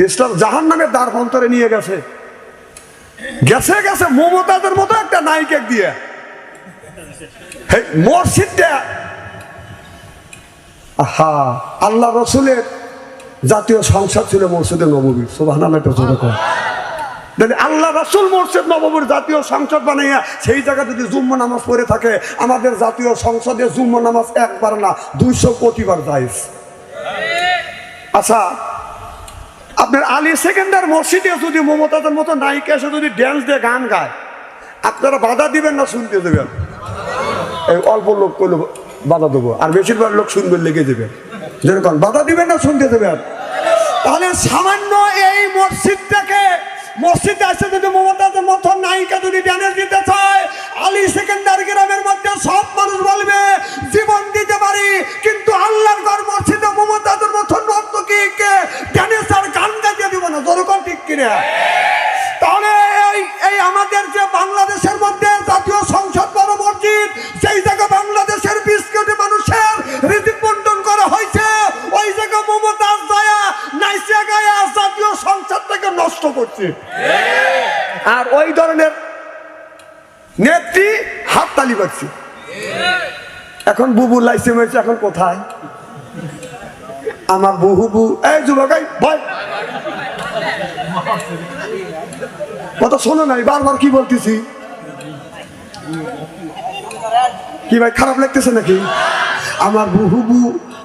দেশটা জাহান নামের দ্বার অন্তরে নিয়ে গেছে। গেছে গেছে মমতাদের মতো একটা নায়িকা দিয়ে। মসজিদটা। আহা, আল্লাহ রসুলের জাতীয় সংসদ ছিল মসজিদে নববী সুবাহ আল্লাহ রসুল মসজিদ নববীর জাতীয় সংসদ বানাইয়া, সেই জায়গায় যদি জুম্ম নামাজ পড়ে থাকে, আমাদের জাতীয় সংসদে জুম্ম নামাজ একবার না, দুইশো কোটিবার যাইস আচ্ছা আপনার আলী সেকেন্ডার মসজিদে যদি মমতাদের মতো নায়িকা এসে যদি ড্যান্স দিয়ে গান গায়, আপনারা বাধা দিবেন না, শুনতে দেবেন। এই অল্প লোক করলে বাধা দেবো, আর বেশিরভাগ লোক শুনবে লেগে দেবে। যেরকম, বাধা দিবেন না, শুনতে দেবেন। তাহলে সামান্য এই মসজিদটাকে, মসজিদে আসে যদি মমতাজের নষ্ট করছে। আর ওই ধরনের নেত্রী হাত তালি বাড়ছে এখন বুবু লাইসে মেরেছে এখন কোথায়? আমার বহু বু এই যুবক, এই ভয় কথা শোনো নাই, বারবার কি বলতেছি? কি ভাই, খারাপ লাগতেছে নাকি? আমার বুহুবু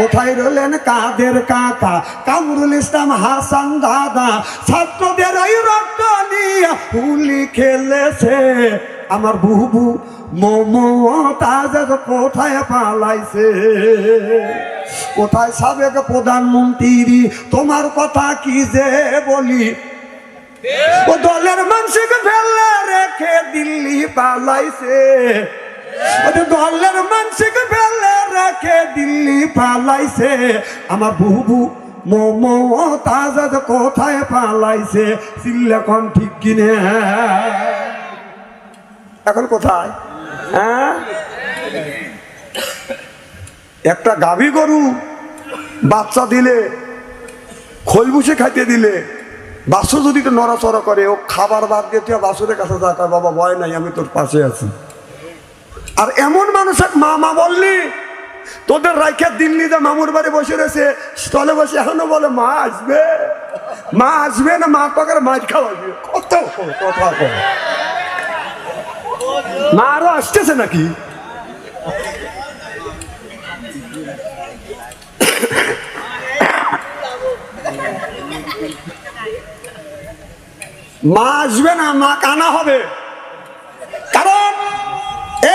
কোথায় রইলেন কাদের কাকা? কামরুল ইসলাম হাসান দাদা, ছাত্রদের ওই রক্ত নিয়ে হুলি খেলেছে। আমার বুবু মমতাজের কোথায় পালাইছে? কোথায় সাবেক প্রধানমন্ত্রী? তোমার কথা কি যে বলি? দলের মানুষকে ফেলে রেখে দিল্লি পালাইছে। দলের মানুষকে ফেলে রেখে দিল্লি পালাইছে। আমার বুবু মোমো তাজাদ কোথায় পালাইছে সিল্লেখন ঠিক কিনে। এখন কোথায়? হ্যাঁ? একটা গাভী গরু বাচ্চা দিলে খোল বুসে খাইতে দিলে বাসু যদি নড়াচড়া করে, ও খাবার বাদ দিয়ে তুই বাসুরের কাছে যা বাবা, ভয় নাই, আমি তোর পাশে আছি। আর এমন মানুষ এক মা মা বললি, তোদের রাইখা দিল্লিতে মামুর বাড়ি বসে রয়েছে, স্টলে বসে এখনও বলে, মা আসবে মা আসবে না, মা পাকার মাছ খাওয়াবে। কত কথা মা আরও আসতেছে নাকি? মা আসবে না, মা কানা হবে।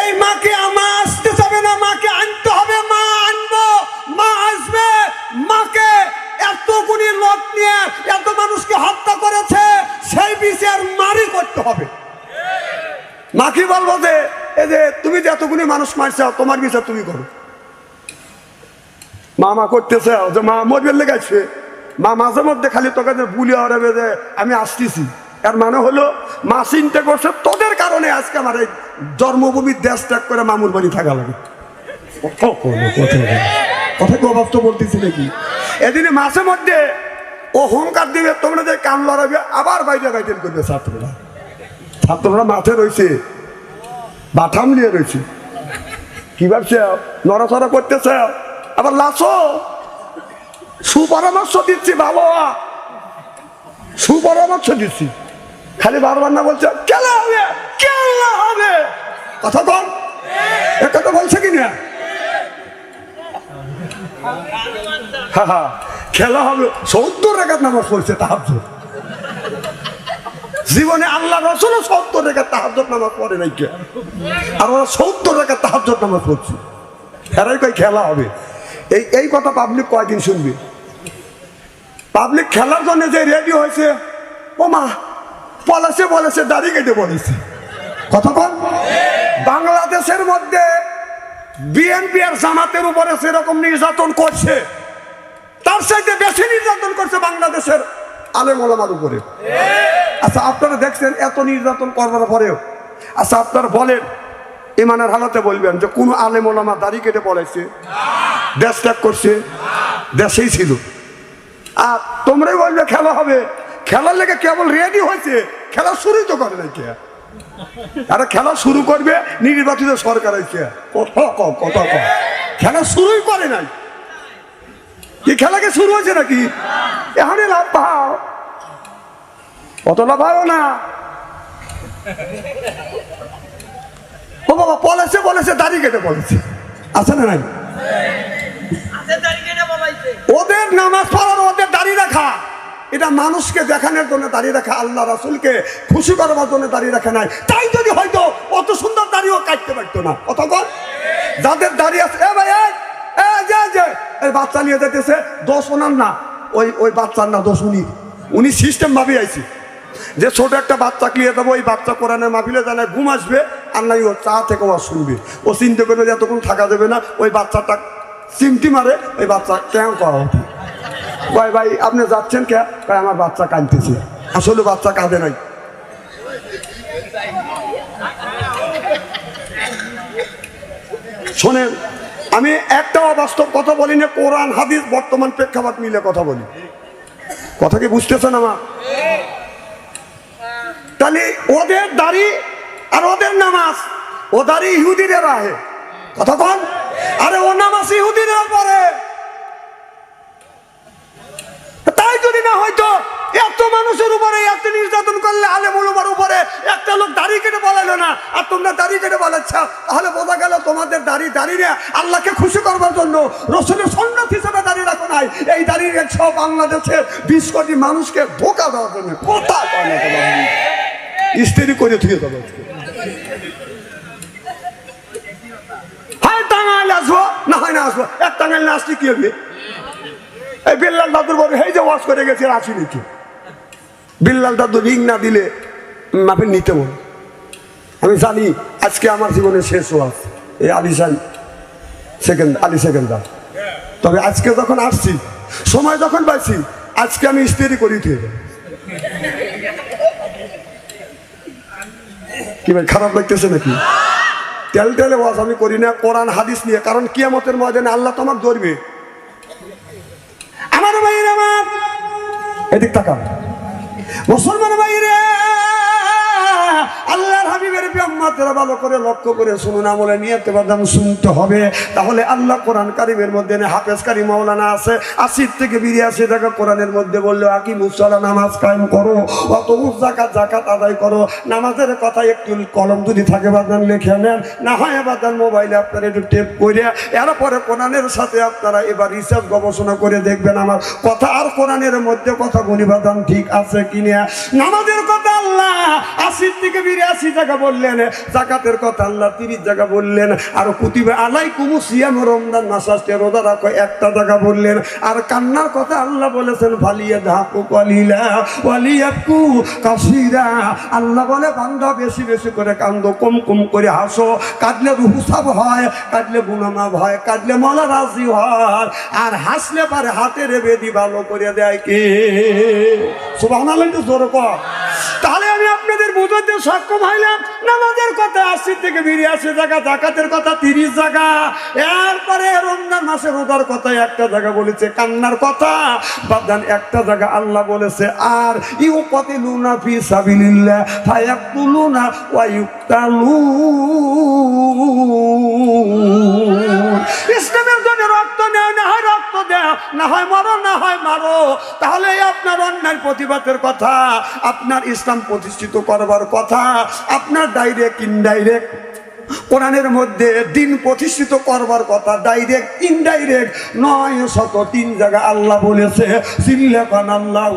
এই মাকে আমা আসতে না, মাকে আনতে হবে, মা আনব, মা আসবে। মাকে এত গুণী লোক নিয়ে এত মানুষকে হত্যা করেছে, সেই বিচার মারি করতে হবে। মা কি বলব যে, এই যে তুমি যে এতগুলি মানুষ মারছ, তোমার বিচার তুমি করো। মা মা করতেছে, যে মা মরবে লেগেছে। মা মাঝে মধ্যে খালি তোকে যে বুলি যে আমি আসতেছি। এর মানে হলো, মা চিন্তা করছে তোদের কারণে আজকে আমার এই জন্মভূমির দেশ ত্যাগ করে মামুর বাড়ি থাকা লাগে। কথা কি অভাব তো বলতেছি নাকি? এদিনে মাঝে মধ্যে ও হুঙ্কার দিবে, তোমরা যে কান লড়াবে আবার বাইরে বাইটেন করবে ছাত্ররা। ছাত্ররা মাঠে রয়েছে, বাথাম নিয়ে রয়েছে। কি ভাবছে? নড়াচড়া করতেছে, আবার লাসো সুপরামর্শ দিচ্ছি ভালো সুপরামর্শ দিচ্ছি। খালি বারবার না বলছে, খেলা হবে খেলা হবে। কথা কম একটা তো বলছে কি না? হ্যাঁ হ্যাঁ খেলা হবে, সত্তর রেখার নামাজ পড়ছে তাহাজ্জুদ। জীবনে আল্লাহ রসুলও সত্তর রেখা তাহাজ্জুদ নামাজ পড়ে নাই কে? আর ওরা সত্তর রেখা তাহাজ্জুদ নামাজ পড়ছে। এরাই কই খেলা হবে। এই এই কথা পাবলিক কয়দিন শুনবে? পাবলিক খেলার জন্য যে রেডি হয়েছে ও মা পলাশে বলেছে দাড়ি কেটে বলেছে কন। বাংলাদেশের মধ্যে বিএনপি আর জামাতের উপরে সেরকম নির্যাতন করছে, তার সাথে বেশি নির্যাতন করছে বাংলাদেশের আলেম ওলামার উপরে। আচ্ছা আপনারা দেখছেন এত নির্যাতন করবার পরেও। আচ্ছা আপনারা বলেন, ইমানের হালতে বলবেন যে কোন আলেম ওলামা দাড়ি কেটে পড়াইছে, দেশ ত্যাগ করছে, দেশেই ছিল। আর তোমরাই বলবে খেলা হবে। খেলার লেগে কেবল রেডি হয়েছে খেলা শুরুই তো করে নাই কে? আরে খেলা শুরু করবে নির্বাচিত সরকার হয়েছে। কথা কম কথা কম খেলা শুরুই করে নাই। কি খেলাকে শুরু হয়েছে নাকি? এখানে লাভ পাও। অত লাভ না। ও বাবা বলেছে বলেছে দাড়ি কেটে বলেছে। আছে না নাই? ওদের নামাজ পড়ার ওদের দাঁড়িয়ে রাখা। এটা মানুষকে দেখানোর জন্য দাঁড়িয়ে রাখা আল্লাহ রাসুলকে খুশি করবার জন্য দাঁড়িয়ে রাখা নাই। তাই যদি হয়তো অত সুন্দর দাড়িও কাটতে পারতো না। কতক্ষণ যাদের দাঁড়িয়ে আছে এ ভাই এই, বাচ্চা নিয়ে যেতেছে দোষ ওনার না। ওই ওই বাচ্চার না দোষ উনি। উনি সিস্টেম ভাবে আইছি। যে ছোট একটা বাচ্চা ক্লিয়ে দেবো ওই বাচ্চা কোরআনের মাহফিলে জানায় ঘুম আসবে আর নাই ও চা থেকে ও শুনবে। ও চিন্তা করবে যে এতক্ষণ থাকা যাবে না ওই বাচ্চাটা চিমটি মারে ওই বাচ্চা কেন করা হতো ভাই ভাই, আপনি যাচ্ছেন কে? ভাই আমার বাচ্চা কাঁদতেছে। আসলে বাচ্চা কাঁদে নাই। শোনেন, আমি একটা অবাস্তব কথা বলি না, কোরআন, হাদিস, বর্তমান প্রেক্ষাপট মিলে কথা বলি। কথা কি বুঝতেছেন আমার? তাহলে ওদের দাড়ি আর ওদের নামাজ, ও দাড়ি ইহুদিরা রাহে কথা কন? আরে ও নামাজ ইহুদিরা পরে তাই যদি না হয়তো এত মানুষের উপরে এত নির্যাতন করলে আলে মুলুমার উপরে একটা লোক দাড়ি কেটে বলালো না, আর তোমরা দাড়ি কেটে বলাচ্ছ তাহলে বোঝা গেল তোমাদের দাড়ি দাঁড়িয়ে আল্লাহকে খুশি করবার জন্য রসুলের সন্ন্যত হিসেবে দাঁড়িয়ে রাখো নাই। এই দাঁড়িয়ে রেখছ বাংলাদেশের বিশ কোটি মানুষকে ধোকা দেওয়ার জন্য তোমার স্ত্রী করে থুয়ে দেবো আজকে। আসব, না হয় না আসব। এক টাঙ্গাইল না আসলে কি হবে? এই বিল্লাল দাদুর বলে এই যে ওয়াশ করে গেছে আসি নাকি বিল্লাল দাদু রিং না দিলে মাপে নিতে বল আমি জানি আজকে আমার জীবনে শেষ ওয়াজ এই আলিশান সেকেন্ড আলি সেকেন্ডার তবে আজকে যখন আসছি, সময় যখন পাইছি, আজকে আমি স্ত্রি করি দেবো। কি ভাই, খারাপ লাগতেছে নাকি? তেল তেলে ওয়াজ আমি করি না, কোরআন, হাদিস নিয়ে, কারণ কিয়ামতের ময়দানে আল্লাহ তোমাকে ধরবে। আমার ভাইয়ের আমার। এদিক তাকান মুসলমান ভাইরে! ব্যাম্মাতেরা ভালো করে লক্ষ্য করে শুনুন, আমলে নিয়ে বাদাম শুনতে হবে। তাহলে আল্লাহ কোরআন কারিমের মধ্যে হাফেজ কারি মাওলানা আছে। আশির থেকে বিরিয়াশি টাকা কোরআনের মধ্যে বলল আকি মুসলা নামাজ কায়েম করো অত জাকাত জাকাত আদায় করো। নামাজের কথা একটু কলম যদি থাকে বাদান লিখে নেন, না হয় বাদান মোবাইলে আপনারা একটু টেপ করে, এরপরে কোরআনের সাথে আপনারা এবার রিসার্চ গবেষণা করে দেখবেন আমার কথা আর কোরআনের মধ্যে কথা গুণিবাদান ঠিক আছে কিনা। নামাজের কথা আল্লাহ থেকে বিরাশি টাকা বললেন, জাকাতের কথা আল্লাহ তিরিশ টাকা বললেন, আর কুতিবে আলাই কুমু সিয়াম রমজান মাসাসকে রোজা রাখো, একটা টাকা বললেন, আর কান্নার কথা আল্লাহ বলেছেন ভালিয়া ধাকু কলিলা ওয়ালিয়াকু কাসিরা। আল্লাহ বলে বান্ধব বেশি বেশি করে কান্দো, কম কম করে হাসো, কাঁদলে রুহুসাব হয়, কাঁদলে গুণমাপ হয়, কাঁদলে মলা রাজি হয়, আর হাসলে পারে হাতের বেদি ভালো করে দেয় কে? সুবাহ জোর কর। আপনাদের বুঝাতে সক্ষম হইলাম। নামাজের কথা আশি থেকে বিরিয়াশি জায়গা, জাকাতের কথা তিরিশ জায়গা। এরপরে রমজান মাসে রোজার কথা একটা জায়গা বলেছে, কান্নার কথা। বাদান একটা জায়গা আল্লাহ বলেছে, আর ইউ পতি লুনা ফি সাবিলিল্লাহ ওয়া তুলুনা না হয় মারো, না হয় মারো। তাহলে আপনার অন্যায় প্রতিবাদের কথা, আপনার ইসলাম প্রতিষ্ঠিত করবার কথা, আপনার ডাইরেক্ট ইনডাইরেক্ট কোরআনের মধ্যে দিন প্রতিষ্ঠিত করবার কথা ডাইরেক্ট ইনডাইরেক্ট নয় শত তিন জায়গা আল্লাহ বলেছে, সিল্লাকান আল্লাহ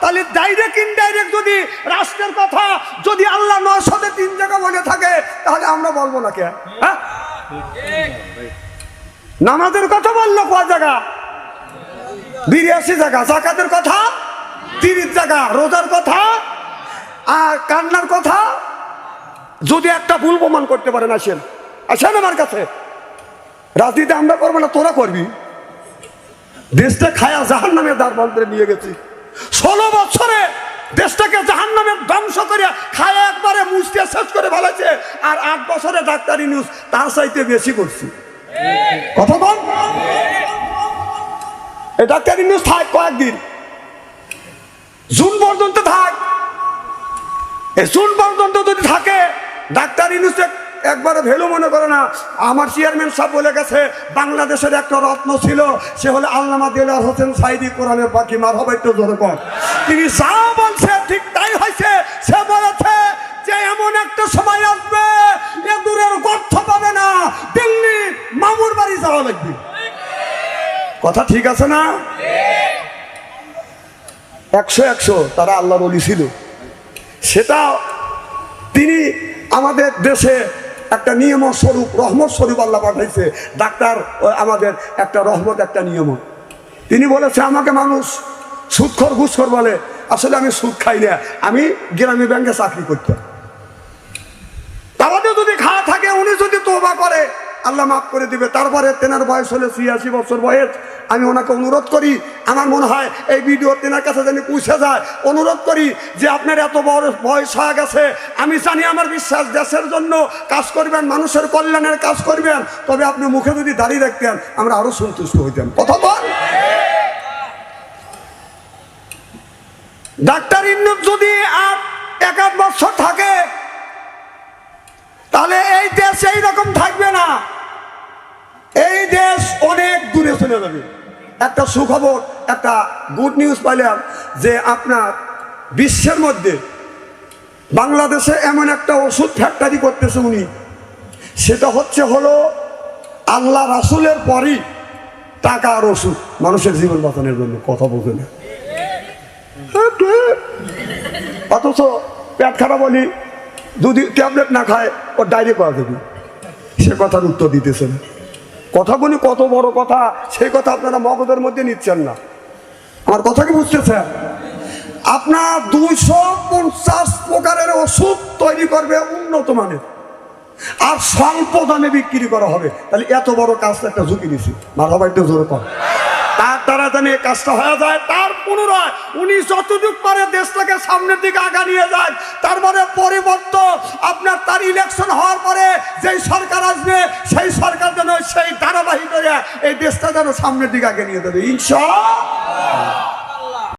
তাহলে ডাইরেক্ট ইনডাইরেক্ট যদি রাষ্ট্রের কথা, যদি আল্লাহ নয় শত তিন জায়গা বলে থাকে, তাহলে আমরা বলব না কে? হ্যাঁ? নামাজের কথা বলল কয় জায়গা? বিরিয়াশি জায়গা। জাকাতের কথা? তিরিশ জায়গা। রোজার কথা? আর কান্নার কথা? যদি একটা ভুল প্রমাণ করতে পারেন, আসেন। আসেন আমার কাছে। রাজনীতি আমরা করব না, তোরা করবি। দেশটা খায়া জাহান নামের দ্বার বন্ধে নিয়ে গেছি। ষোলো বছরে দেশটাকে জাহান নামের ধ্বংস করে খায়া একবারে মুছতে শেষ করে ফেলেছে। আর আট বছরে ডাক্তারি নিউজ তার চাইতে বেশি করছি। কথা বল। এই ডাক্তারি নিউজ থাক কয়েকদিন। জুন পর্যন্ত থাক। এই জুন পর্যন্ত যদি থাকে, ডাক্তার ইনুসে একবারে ভ্যালু মনে করে না। আমার চেয়ারম্যান সাহেব বলে গেছে, বাংলাদেশের একটা রত্ন ছিল, সে হলো আল্লামা দিলার হোসেন সাইদি কোরআনের পাখি মার হবে একটু জোরে তিনি যা বলছে ঠিক তাই হয়েছে, সে বলেছে যে এমন একটা সময় আসবে, এ দূরের গর্থ পাবে না, দিল্লি মামুর বাড়ি যাওয়া লাগবে। কথা ঠিক আছে না? একশো একশো তারা আল্লাহর অলি ছিল। সেটা তিনি আমাদের দেশে একটা নিয়ম স্বরূপ, রহমত স্বরূপ আল্লাহ পাঠাইছে। ডাক্তার আমাদের একটা রহমত, একটা নিয়ম তিনি বলেছে, আমাকে মানুষ সুদখর, ঘুষখর বলে, আসলে আমি সুদ খাই না। আমি গ্রামীণ ব্যাংকে চাকরি করতাম তাহলে যদি খাওয়া থাকে উনি যদি তোবা করে, আল্লাহ মাফ করে দিবে। তারপরে তেনার বয়স হলে ছিয়াশি বছর বয়স। আমি ওনাকে অনুরোধ করি, আমার মনে হয় এই ভিডিও তেনার কাছে যেন পৌঁছে যায়। অনুরোধ করি যে আপনার এত বড় বয়স হয়ে গেছে, আমি জানি আমার বিশ্বাস দেশের জন্য কাজ করবেন, মানুষের কল্যাণের কাজ করবেন, তবে আপনি মুখে যদি দাঁড়িয়ে রাখতেন, আমরা আরও সন্তুষ্ট হইতাম। কথা বল। ডাক্তার ইন্নুক যদি আর এক বছর দূরে চলে যাবে। একটা সুখবর, একটা গুড নিউজ পাইলাম যে আপনার বিশ্বের মধ্যে বাংলাদেশে এমন একটা ওষুধ ফ্যাক্টরি করতেছে উনি। সেটা হচ্ছে হলো আল্লাহ রাসুলের পরই টাকা আর ওষুধ। মানুষের জীবন বাঁচানোর জন্য কথা বলতে না। অথচ পেট খারাপ বলি যদি ট্যাবলেট না খায় ও ডায়রি করা দেবে সে কথার উত্তর দিতেছে না। কথাগুলি কত বড় কথা, সেই কথা আপনারা মগজের মধ্যে নিচ্ছেন না। আমার কথা কি বুঝতেছেন? আপনার দুইশো পঞ্চাশ প্রকারের ওষুধ তৈরি করবে উন্নত মানের। আর স্বল্প দামে বিক্রি করা হবে। তাহলে এত বড় কাজটা একটা ঝুঁকি নিছি। মাথা একটু জোরে কর। তার যেন এই কাজটা হয়ে যায়। তার পুনরায় উনি যতটুক পারে দেশটাকে সামনের দিকে আগা নিয়ে যায় তারপরে পরিবর্তন আপনার তার ইলেকশন হওয়ার পরে যেই সরকার আসবে, সেই সরকার যেন সেই ধারাবাহিক এই দেশটা যেন সামনের দিকে আগে নিয়ে যাবে। ইনশা